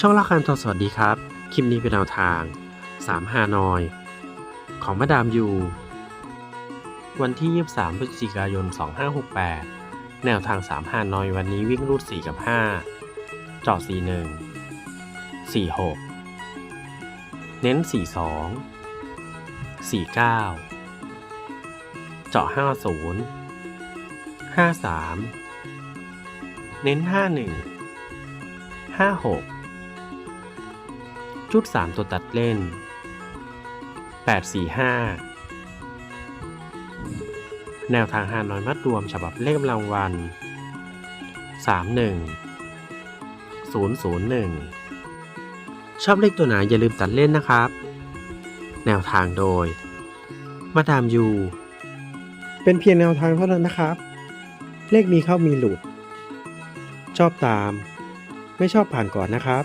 ช่องละคันทอสวัสดีครับ คลิปนี้เป็นแนวทาง 3 ฮานอย ของมาดามยู วันที่ 23 พฤศจิกายน 2568 แนวทาง 3 ฮานอยวันนี้วิ่งรูด 4 กับ 5จาะ41 46 เน้น 42 49 เจาะ 50 53 เน้น 51 56 ชุด 3 ตัวตัดเล่น 845 แนวทางฮาน้อยมัดรวมฉบับเลขรางวัล 31 001 ชอบเลขตัวไหนอย่าลืมตัดเล่นนะครับ แนวทางโดย มาดามยู เป็นเพียงแนวทางเท่านั้นนะครับ เลขมีเข้ามีหลุด ชอบตาม ไม่ชอบผ่านก่อนนะครับ